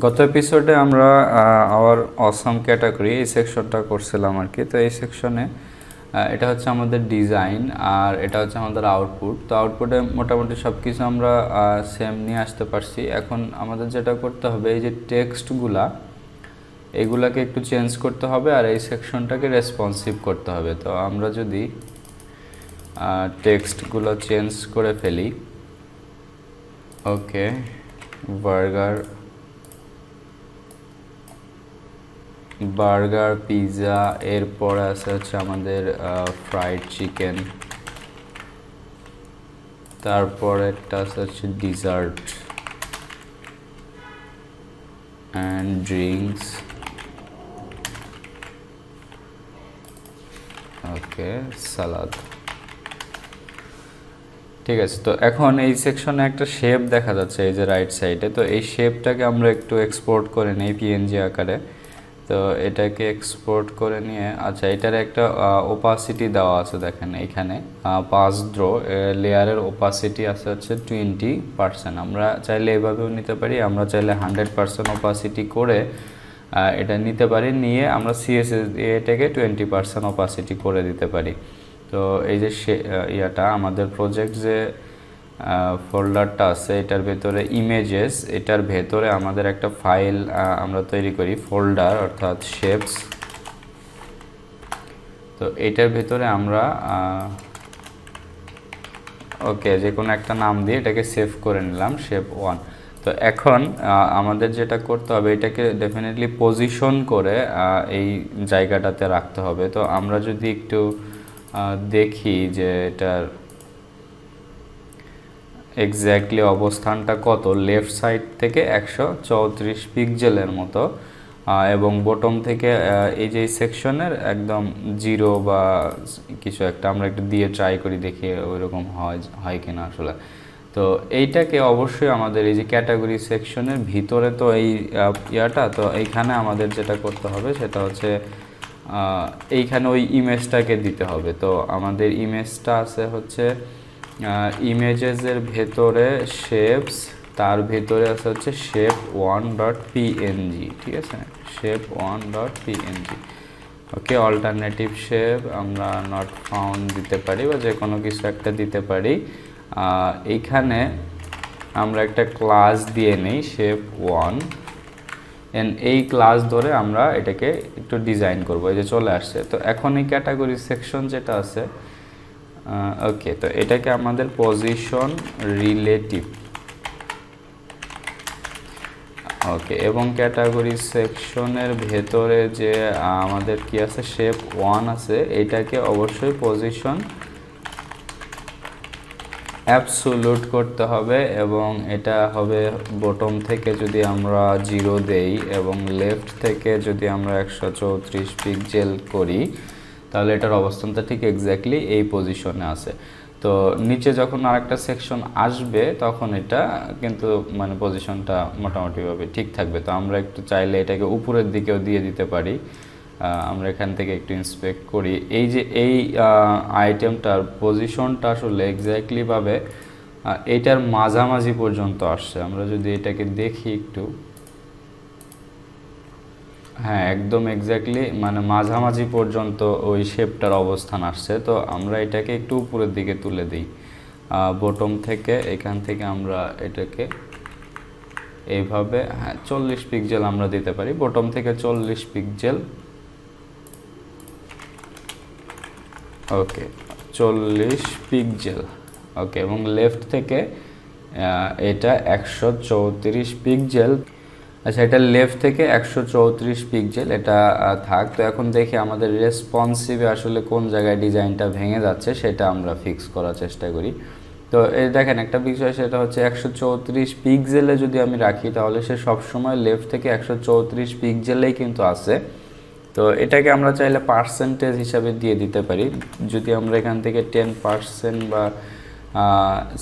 গত এপিসোডে আমরা আওয়ার অসম ক্যাটাগরি এই সেকশনটা করছিলাম আর কি। তো এই সেকশনে এটা হচ্ছে আমাদের ডিজাইন আর এটা হচ্ছে আমাদের আউটপুট তো আউটপুটে মোটামুটি সব কিছু আমরা সেম নিয়ে আসতে পারছি। এখন আমাদের যেটা করতে হবে, এই যে টেক্সটগুলা এগুলাকে একটু চেঞ্জ করতে হবে আর এই সেকশনটাকে রেসপন্সিভ করতে হবে। তো আমরা যদি টেক্সটগুলো চেঞ্জ করে ফেলি ওকে বার্গার বার্গার পিৎজা এরপর আছে হচ্ছে আমাদের ফ্রাইড চিকেন তারপর একটা আছে হচ্ছে dessert and drinks okay salad ঠিক আছে, তো এখন এই সেকশনে একটা শেপ দেখা যাচ্ছে, এই যে রাইট সাইডে তো এই শেপটাকে আমরা একটু এক্সপোর্ট করে নিই পিএনজি আকারে। তো এটাকে এক্সপোর্ট করে নিয়ে আচ্ছা এটার একটা ওপাসিটি দেওয়া আছে দেখেন এখানে। পাঁচ দ্রো লেয়ারের ওপাসিটি আছে হচ্ছে টোয়েন্টি পার্সেন্ট আমরা চাইলে এভাবেও নিতে পারি, আমরা চাইলে হান্ড্রেড পার্সেন্ট ওপাসিটি করে এটা নিতে পারি, নিয়ে আমরা সিএসএস এটাকে টোয়েন্টি পার্সেন্ট ওপাসিটি করে দিতে পারি। তো এই যে সে ইয়াটা, আমাদের প্রজেক্ট যে ফোল্ডারটা আছে, এটার ভেতরে ইমেজেস এটার ভেতরে আমাদের একটা ফাইল আমরা তৈরি করি ফোল্ডার অর্থাৎ শেপস তো এটার ভেতরে আমরা ওকে যে কোনো একটা নাম দিয়ে এটাকে সেভ করে নিলাম শেপ ওয়ান তো এখন আমাদের যেটা করতে হবে, এটাকে ডেফিনেটলি পজিশন করে এই জায়গাটাতে রাখতে হবে। তো আমরা যদি একটু দেখি যে এটার এক্স্যাক্টলি অবস্থানটা কত? লেফট সাইড থেকে একশো চৌত্রিশ পিকজেলের মতো এবং বটম থেকে এই যে সেকশনের একদম জিরো বা কিছু একটা আমরা একটু দিয়ে ট্রাই করি দেখি ওইরকম হয় হয় কিনা আসলে। তো এইটাকে অবশ্যই আমাদের এই যে ক্যাটাগরি সেকশনের ভিতরে তো এই ইয়াটা, তো এইখানে আমাদের যেটা করতে হবে সেটা হচ্ছে এইখানে ওই ইমেজটাকে দিতে হবে। তো আমাদের ইমেজটা আছে হচ্ছে ইমেজেসের ভেতরে শেপস তার ভেতরে আছে হচ্ছে শেপ ওয়ান ডট পিএনজি ঠিক আছে? Shape one dot PNG okay alternative shape আমরা নট ফাউন্ড দিতে পারি বা যে কোনো কিছু একটা দিতে পারি। এইখানে আমরা একটা ক্লাস দিয়ে নেই শেপ ওয়ান এন এই ক্লাস ধরে আমরা এটাকে একটু ডিজাইন করব, এই যে চলে আসছে। তো এখন এই ক্যাটাগরি সেকশন যেটা আছে ওকে তো এটাকে আমাদের পজিশন রিলেটিভ ওকে এবং ক্যাটাগরি সেকশনের ভেতরে যে আমাদের কি আছে? শেপ ওয়ান আছে। এটাকে অবশ্যই পজিশন অ্যাবসোলুট করতে হবে এবং এটা হবে বটম থেকে যদি আমরা জিরো দেই এবং লেফট থেকে যদি আমরা একশো চৌত্রিশ পিকজেল করি তাহলে এটার অবস্থানটা ঠিক এক্স্যাক্টলি এই পজিশনে আছে। তো নিচে যখন আরেকটা সেকশন আসবে, তখন এটা কিন্তু মানে পজিশনটা মোটামুটিভাবে ঠিক থাকবে। তো আমরা একটু চাইলে এটাকে উপরের দিকেও দিয়ে দিতে পারি। আমরা এখান থেকে একটু ইন্সপেক্ট করি। এই যে এই আইটেমটার পজিশনটা আসলে এক্স্যাক্টলিভাবে এটার মাঝামাঝি পর্যন্ত আসছে। আমরা যদি এটাকে দেখি একটু। হ্যাঁ একদম এক্স্যাক্টলি মানে মাঝামাঝি পর্যন্ত ওই শেপটার অবস্থান আসছে। তো আমরা এটাকে একটু উপরের দিকে তুলে দিই। বটম থেকে, এখান থেকে আমরা এটাকে এইভাবে হ্যাঁ চল্লিশ পিকজেল আমরা দিতে পারি। বটম থেকে চল্লিশ পিকজেল ওকে চল্লিশ পিকজেল ওকে এবং লেফট থেকে এটা একশো চৌত্রিশ পিকজেল আচ্ছা এটা লেফট থেকে একশো চৌত্রিশ পিকজেল এটা থাক। তো এখন দেখি আমাদের রেসপন্সিভে আসলে কোন জায়গায় ডিজাইনটা ভেঙে যাচ্ছে, সেটা আমরা ফিক্স করার চেষ্টা করি। তো এই দেখেন, একটা বিষয় সেটা হচ্ছে একশো চৌত্রিশ পিকজেলে যদি আমি রাখি, তাহলে সে সবসময় লেফট থেকে একশো চৌত্রিশ পিকজেলেই কিন্তু আছে। তো এটাকে আমরা চাইলে পার্সেন্টেজ হিসাবে দিয়ে দিতে পারি। যদি আমরা এখান থেকে টেন পার্সেন্ট বা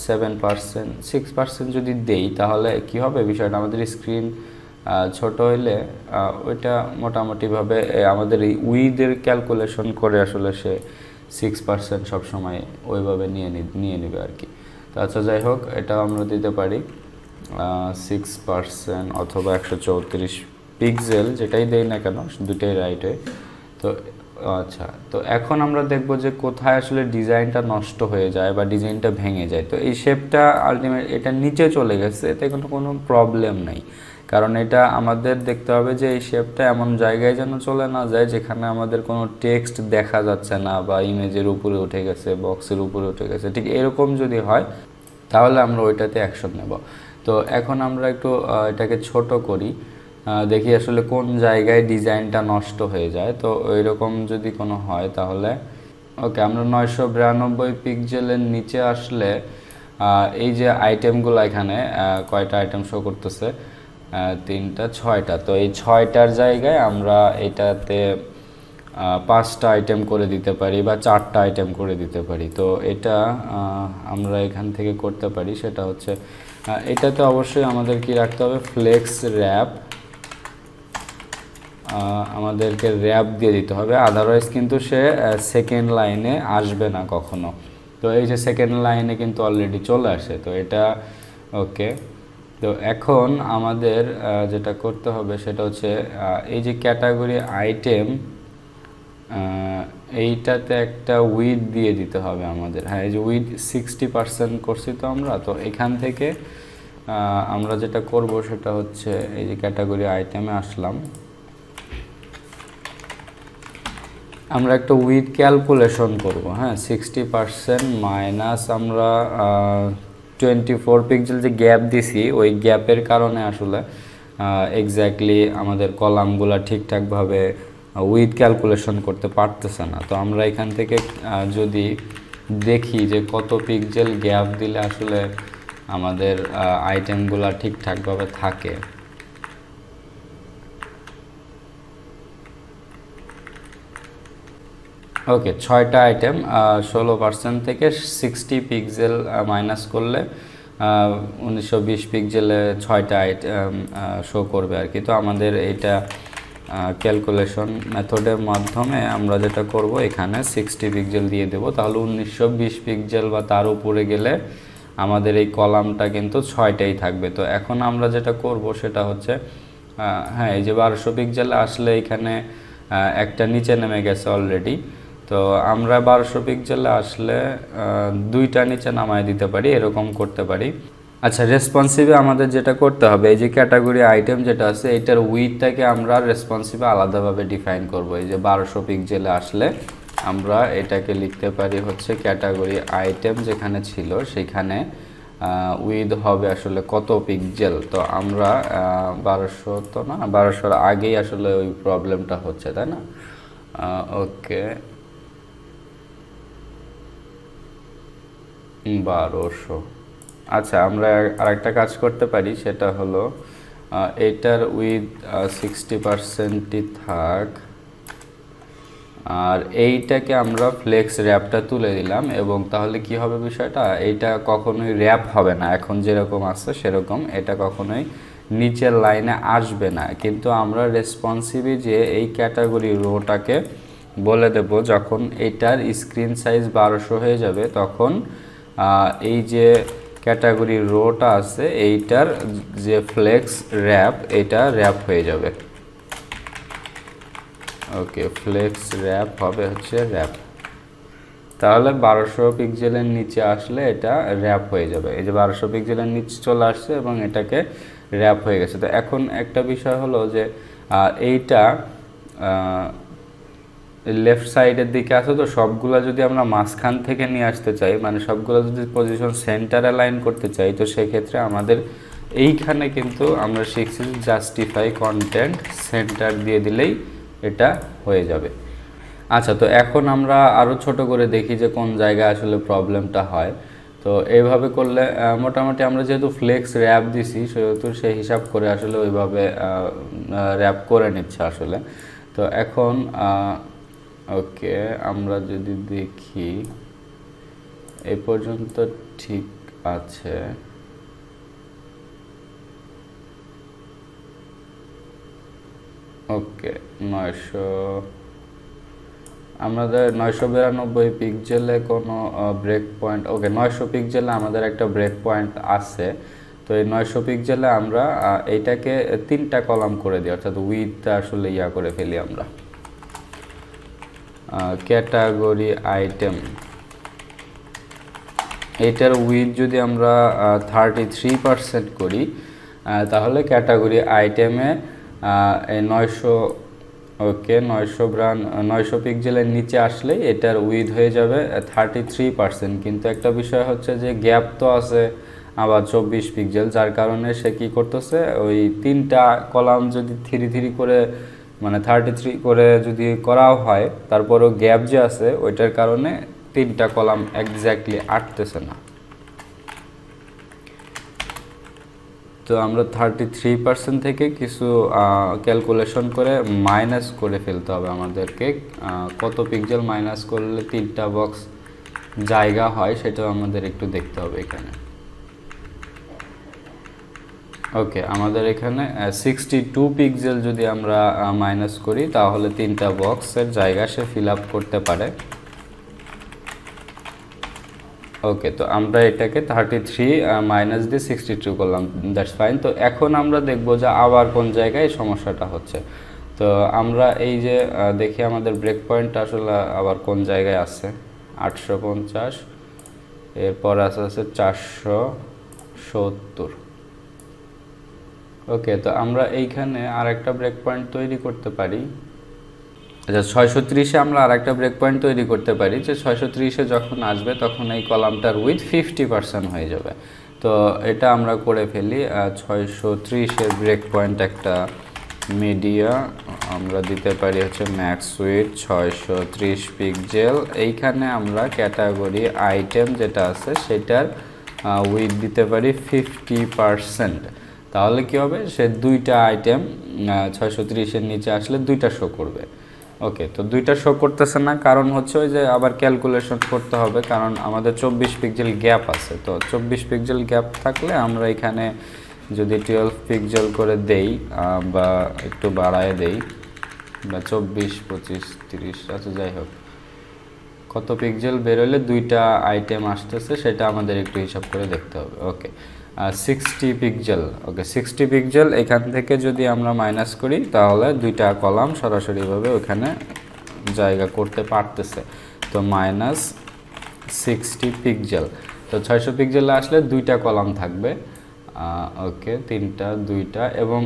সেভেন পার্সেন্ট সিক্স পার্সেন্ট যদি দেই, তাহলে কি হবে? বিষয়টা আমাদের স্ক্রিন ছোট হইলে ওইটা মোটামুটিভাবে আমাদের এই উইদের ক্যালকুলেশন করে আসলে সে সিক্স পার্সেন্ট সবসময় ওইভাবে নিয়ে নিয়ে নেবে আর কি তো আচ্ছা যাই হোক, এটাও আমরা দিতে পারি। সিক্স পার্সেন্ট অথবা একশো চৌত্রিশ পিক্সেল যেটাই দেই না কেন দুটোই রাইট হয় তো আচ্ছা তো এখন আমরা দেখব যে কোথায় আসলে ডিজাইনটা নষ্ট হয়ে যায় বা ডিজাইনটা ভেঙে যায়। তো এই শেপটা আলটিমেট এটা নিচে চলে গেছে এতে কোনো কোনো প্রবলেম নেই। কারণ এটা আমাদের দেখতে হবে যে এই শেপটা এমন জায়গায় যেন চলে না যায় যেখানে আমাদের কোনো টেক্সট দেখা যাচ্ছে না বা ইমেজের উপরে উঠে গেছে বক্সের উপরে উঠে গেছে। ঠিক এরকম যদি হয়, তাহলে আমরা ওইটাতে অ্যাকশন নেব। তো এখন আমরা একটু এটাকে ছোট করি। দেখি আসলে কোন জায়গায় ডিজাইনটা নষ্ট হয়ে যায়। তো ওই রকম যদি কোনো হয় তাহলে, ওকে, আমরা নয়শো বিরানব্বই পিক্সেলের নিচে আসলে এই যে আইটেমগুলো এখানে কয়টা আইটেম শো করতেছে তিনটা, ছয়টা। তো এই ছয়টার জায়গায় আমরা এটাতে পাঁচটা আইটেম করে দিতে পারি বা চারটা আইটেম করে দিতে পারি। তো এটা আমরা এখান থেকে করতে পারি। সেটা হচ্ছে এটাতে অবশ্যই আমাদের কি রাখতে হবে ফ্লেক্স র্যাপ আমাদেরকে র্যাপ দিয়ে দিতে হবে। আদারওয়াইজ কিন্তু সে সেকেন্ড লাইনে আসবে না কখনো। তো এই যে সেকেন্ড লাইনে কিন্তু অলরেডি চলে আসে। তো এটা ওকে তো এখন আমাদের যেটা করতে হবে সেটা হচ্ছে এই যে ক্যাটাগরি আইটেম এইটাতে একটা উইথ দিয়ে দিতে হবে আমাদের। হ্যাঁ এই যে উইথ সিক্সটি পার্সেন্ট করছি তো আমরা, তো এখান থেকে আমরা যেটা করব সেটা হচ্ছে এই যে ক্যাটাগরি আইটেমে আসলাম। আমরা একটা উইথ ক্যালকুলেশন করব। হ্যাঁ সিক্সটি পার্সেন্ট মাইনাস আমরা টোয়েন্টি ফোর পিক্সেল যে গ্যাপ দিছি, ওই গ্যাপের কারণে আসলে এক্স্যাক্টলি আমাদের কলামগুলো ঠিকঠাকভাবে উইথ ক্যালকুলেশন করতে পারতেছে না। তো আমরা এখান থেকে যদি দেখি যে কত পিক্সেল গ্যাপ দিলে আসলে আমাদের আইটেমগুলো ঠিকঠাকভাবে থাকে। ওকে ছয়টা আইটেম ষোলো পার্সেন্ট থেকে সিক্সটি পিক্সেল মাইনাস করলে উনিশশো বিশ পিক্সেলে ছয়টা আইটেম শো করবে আর কি। তো আমাদের এইটা ক্যালকুলেশন মেথডের মাধ্যমে আমরা যেটা করব, এখানে সিক্সটি পিক্সেল দিয়ে দেবো। তাহলে উনিশশো বিশ পিক্সেল বা তার উপরে গেলে আমাদের এই কলামটা কিন্তু ছয়টাই থাকবে। তো এখন আমরা যেটা করব, সেটা হচ্ছে হ্যাঁ এই যে বারোশো পিক্সেলে আসলে এখানে একটা নিচে নেমে গেছে অলরেডি তো আমরা বারোশো পিক্সেলে আসলে দুইটা নিচে নামায় দিতে পারি, এরকম করতে পারি। আচ্ছা রেসপন্সিভে আমাদের যেটা করতে হবে, এই যে ক্যাটাগরি আইটেম যেটা আছে, এটার উইথটাকে আমরা রেসপন্সিভে আলাদাভাবে ডিফাইন করব। এই যে বারোশো পিক্সেলে আসলে আমরা এটাকে লিখতে পারি হচ্ছে ক্যাটাগরি আইটেম যেখানে ছিল, সেখানে উইথ হবে আসলে কত পিক্সেল তো আমরা বারোশো তো না, বারোশোর আগেই আসলে ওই প্রবলেমটা হচ্ছে, তাই না? ওকে বারোশো। আচ্ছা আমরা আরেকটা কাজ করতে পারি, সেটা হলো এটার উইথ সিক্সটি পার্সেন্টই থাক। আর এইটাকে আমরা ফ্লেক্স র্যাপটা তুলে দিলাম, এবং তাহলে কি হবে বিষয়টা, এইটা কখনোই র্যাপ হবে না। এখন যেরকম আছে সেরকম, এটা কখনোই নিচের লাইনে আসবে না। কিন্তু আমরা রেসপন্সিভি যে এই ক্যাটাগরি রোটাকে বলে দেব, যখন এটার স্ক্রিন সাইজ বারোশো হয়ে যাবে, তখন এই যে ক্যাটাগরি রোটা আছে, এইটার যে ফ্লেক্স র্যাপ, এটা র্যাপ হয়ে যাবে। ওকে, ফ্লেক্স র্যাপ হবে হচ্ছে র্যাপ। তাহলে বারোশো পিক্সেলের নিচে আসলে এটা র্যাপ হয়ে যাবে। এই যে বারোশো পিক্সেলের নিচে চলে আসছে এবং এটাকে র্যাপ হয়ে গেছে। তো এখন একটা বিষয় হলো যে এইটা লেফট সাইডের দিকে আছে তো সবগুলো যদি আমরা মাঝখান থেকে নিয়ে আসতে চাই মানে সবগুলো যদি পজিশন সেন্টারে লাইন করতে চাই, তো সেক্ষেত্রে আমাদের এইখানে কিন্তু আমরা শিখছি জাস্টিফাই কন্টেন্ট সেন্টার দিয়ে দিলেই এটা হয়ে যাবে। আচ্ছা তো এখন আমরা আরও ছোট করে দেখি যে কোন জায়গায় আসলে প্রবলেমটা হয়। তো এইভাবে করলে মোটামুটি আমরা যেহেতু ফ্লেক্স র্যাপ দিছি, সেহেতু সেই হিসাব করে আসলে ওইভাবে র্যাপ করে নিচ্ছে আসলে। তো এখন ওকে, আমরা যদি দেখি, এ পর্যন্ত ঠিক আছে। ওকে, নয়শো, আমাদের নয়শো বিরানব্বই পিক্সেলে কোনো ব্রেক পয়েন্ট ওকে, নয়শো পিক্সেলে আমাদের একটা ব্রেক পয়েন্ট আছে। তো এই নয়শো পিক্সেলে আমরা এইটাকে তিনটা কলাম করে দিই, অর্থাৎ উইথটা আসলে ইয়া করে ফেলি আমরা। ক্যাটাগরি আইটেম এটার উইথ যদি আমরা থার্টি থ্রি পার্সেন্ট করি তাহলে ক্যাটাগরি আইটেমে নয়শো ওকে নয়শো ব্রান নয়শো পিক্সেলের নিচে আসলেই এটার উইথ হয়ে যাবে থার্টি থ্রি পার্সেন্ট কিন্তু একটা বিষয় হচ্ছে যে গ্যাপ তো আছে আবার চব্বিশ পিক্সেল যার কারণে সে কি করতেছে, ওই তিনটা কলাম যদি থ্রি থ্রি করে মানে থার্টি থ্রি করে যদি করাও হয়, তারপরেও গ্যাপ যে আছে, ওইটার কারণে তিনটা কলাম একজ্যাক্টলি আটতেছে না। তো আমরা থার্টি থ্রি পার্সেন্ট থেকে কিছু ক্যালকুলেশন করে মাইনাস করে ফেলতে হবে আমাদেরকে। কত পিক্সেল মাইনাস করলে তিনটা বক্স জায়গা হয়, সেটাও আমাদের একটু দেখতে হবে এখানে। ওকে আমাদের এখানে সিক্সটি টু পিক্সেল যদি আমরা মাইনাস করি, তাহলে তিনটা বক্সের জায়গা সে ফিল আপ করতে পারে। ওকে তো আমরা এটাকে থার্টি থ্রি মাইনাস দিয়ে সিক্সটি টু করলাম দ্যাটস ফাইন তো এখন আমরা দেখব যে আবার কোন জায়গায় সমস্যাটা হচ্ছে। তো আমরা এই যে দেখি আমাদের ব্রেক পয়েন্ট আসলে আবার কোন জায়গায় আছে। আটশো পঞ্চাশ, এরপর আছে আছে চারশো সত্তর। ওকে তো আমরা এইখানে আরেকটা ব্রেক পয়েন্ট তৈরি করতে পারি। আচ্ছা ছয়শো ত্রিশে আমরা আরেকটা ব্রেক পয়েন্ট তৈরি করতে পারি যে ছয়শো ত্রিশে যখন আসবে তখন এই কলামটার উইথ ফিফটি পার্সেন্ট হয়ে যাবে। তো এটা আমরা করে ফেলি ছয়শো ত্রিশের ব্রেক পয়েন্ট একটা মিডিয়া আমরা দিতে পারি হচ্ছে ম্যাক্স উইথ ছয়শো ত্রিশ পিকজেল এইখানে আমরা ক্যাটাগরি আইটেম যেটা আছে সেটার উইথ দিতে পারি ফিফটি পার্সেন্ট তাহলে কি হবে? সে দুইটা আইটেম ছয়শো তিরিশের নিচে আসলে দুইটা শো করবে। ওকে তো দুইটা শো করতেছে না, কারণ হচ্ছে ওই যে আবার ক্যালকুলেশন করতে হবে, কারণ আমাদের চব্বিশ পিক্সেল গ্যাপ আছে। তো চব্বিশ পিক্সেল গ্যাপ থাকলে আমরা এখানে যদি টুয়েলভ পিক্সেল করে দেই বা একটু বাড়ায় দেই, বা চব্বিশ, পঁচিশ, তিরিশ আচ্ছা যাই হোক। কত পিক্সেল বেরোলে দুইটা আইটেম আসতেছে, সেটা আমাদের একটু হিসাব করে দেখতে হবে। Okay sixty pixel okay sixty pixel এখান থেকে যদি আমরা মাইনাস করি, তাহলে দুইটা কলাম সরাসরিভাবে ওখানে জায়গা করতে পারতেছে। তো মাইনাস সিক্সটি পিক্সেল তো ছয়শো পিক্সেলে আসলে দুইটা কলাম থাকবে। ওকে তিনটা, দুইটা, এবং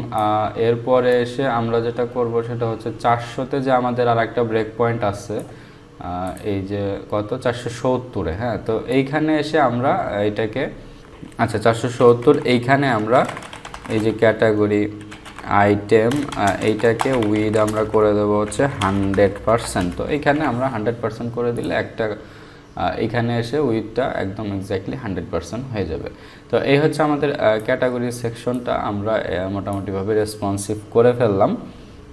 এরপরে এসে আমরা যেটা করব সেটা হচ্ছে চারশোতে যে আমাদের আর একটা ব্রেক পয়েন্ট আছে এই যে কত? চারশো সত্তরে হ্যাঁ? তো এইখানে এসে আমরা এটাকে আচ্ছা চারশো সত্তর, এইখানে আমরা এই যে ক্যাটাগরি আইটেম এইটাকে উইথ আমরা করে দেবো হচ্ছে হান্ড্রেড পারসেন্ট। তো এইখানে আমরা হান্ড্রেড পারসেন্ট করে দিলে একটা এখানে এসে উইথটা একদম এক্স্যাক্টলি হান্ড্রেড পারসেন্ট হয়ে যাবে। তো এই হচ্ছে আমাদের ক্যাটাগরি সেকশনটা আমরা মোটামুটিভাবে রেসপন্সিভ করে ফেললাম।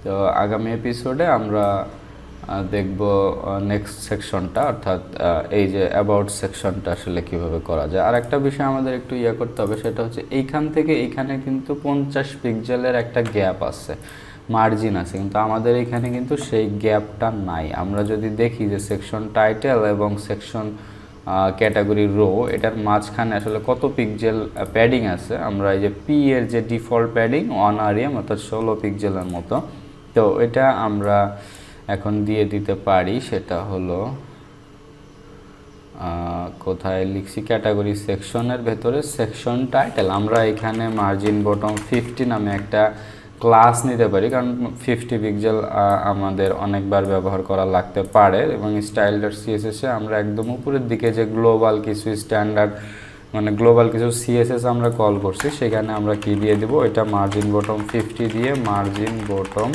তো আগামী এপিসোডে আমরা দেখব নেক্সট সেকশনটা অর্থাৎ এই যে অ্যাবাউট সেকশনটা আসলে কীভাবে করা যায়। আর একটা বিষয় আমাদের একটু ইয়ে করতে হবে, সেটা হচ্ছে এইখান থেকে এইখানে কিন্তু পঞ্চাশ পিক্সেলের একটা গ্যাপ আছে মার্জিন আছে। কিন্তু আমাদের এখানে কিন্তু সেই গ্যাপটা নাই। আমরা যদি দেখি যে সেকশন টাইটেল এবং সেকশন ক্যাটাগরি রো এটার মাঝখানে আসলে কত পিক্সেল প্যাডিং আছে, আমরা এই যে পি এর যে ডিফল্ট প্যাডিং ওয়ান আরিয়াম অর্থাৎ ষোলো পিক্সেলের মতো। তো এটা আমরা এখন দিয়ে দিতে পারি সেটা হলো কোথায় লিখছি? ক্যাটাগরি সেকশনের ভেতরে সেকশন টাইটেল। আমরা এখানে মার্জিন বটম ফিফটি নামে একটা ক্লাস নিতে পারি, কারণ ফিফটি পিক্সেল আমাদের অনেকবার ব্যবহার করা লাগতে পারে এবং স্টাইল ডট সিএসএসে আমরা একদম উপরের দিকে যে গ্লোবাল কিছু স্ট্যান্ডার্ড মানে গ্লোবাল কিছু সিএসএস আমরা কল করছি, সেখানে আমরা কি দিয়ে দেবো? এটা মার্জিন বটম ফিফটি দিয়ে মার্জিন বটম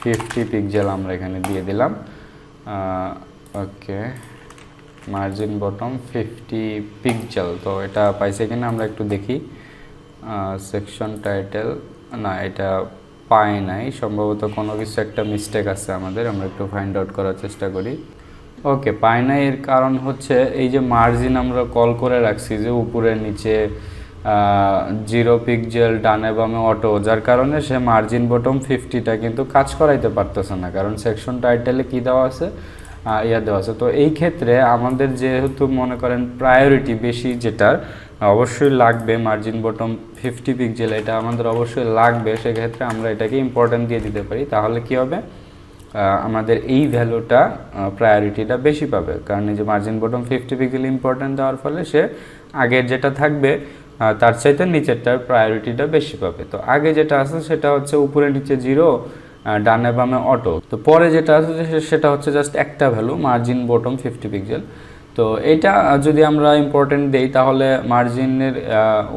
ফিফটি পিক্সেল আমরা এখানে দিয়ে দিলাম। Okay margin bottom fifty pixel তো এটা পাইছে কিনা আমরা একটু দেখি। সেকশন টাইটেল না, এটা পাই নাই। সম্ভবত কোনো কিছু একটা মিস্টেক আছে আমাদের, আমরা একটু ফাইন্ড আউট করার চেষ্টা করি। ওকে পাই নাই এর কারণ হচ্ছে এই যে মার্জিন আমরা কল করে রাখছি যে উপরে, নিচে জিরো পিক্সেল ডানে বামে অটো যার কারণে সে মার্জিন বটম ফিফটিটা কিন্তু কাজ করাইতে পারতেছে না, কারণ সেকশন টাইটেলে কি দেওয়া আছে? ইয়া দেওয়া আছে। তো এই ক্ষেত্রে আমাদের যেহেতু মনে করেন প্রায়োরিটি বেশি যেটার, অবশ্যই লাগবে মার্জিন বটম ফিফটি পিক্সেল এটা আমাদের অবশ্যই লাগবে, সেক্ষেত্রে আমরা এটাকে ইম্পর্টেন্ট দিয়ে দিতে পারি। তাহলে কি হবে? আমাদের এই ভ্যালুটা প্রায়োরিটিটা বেশি পাবে। কারণ এই যে margin bottom fifty pixel important দেওয়ার ফলে সে আগের যেটা থাকবে তার চাইতে নিচেরটার প্রায়োরিটিটা বেশি পাবে। তো আগে যেটা আছে সেটা হচ্ছে উপরে নিচে জিরো ডানে বামে অটো তো পরে যেটা আছে সেটা হচ্ছে জাস্ট একটা value margin bottom fifty pixel তো আহ, যদি আমরা ইম্পর্টেন্ট দেই তাহলে মার্জিনের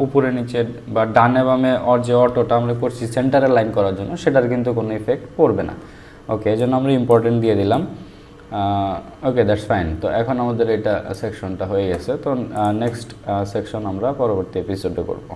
উপরে নিচে বা ডানে বামে ওর যে অটোটা আমরা করছি সেন্টারে লাইন করার জন্য সেটার কিন্তু কোনো ইফেক্ট পড়বে না। ওকে এই জন্য আমরা ইম্পর্টেন্ট দিয়ে দিলাম। ওকে দ্যাটস ফাইন তো এখন আমাদের এটা সেকশনটা হয়ে গেছে। তো নেক্সট সেকশন আমরা পরবর্তী এপিসোডে করব।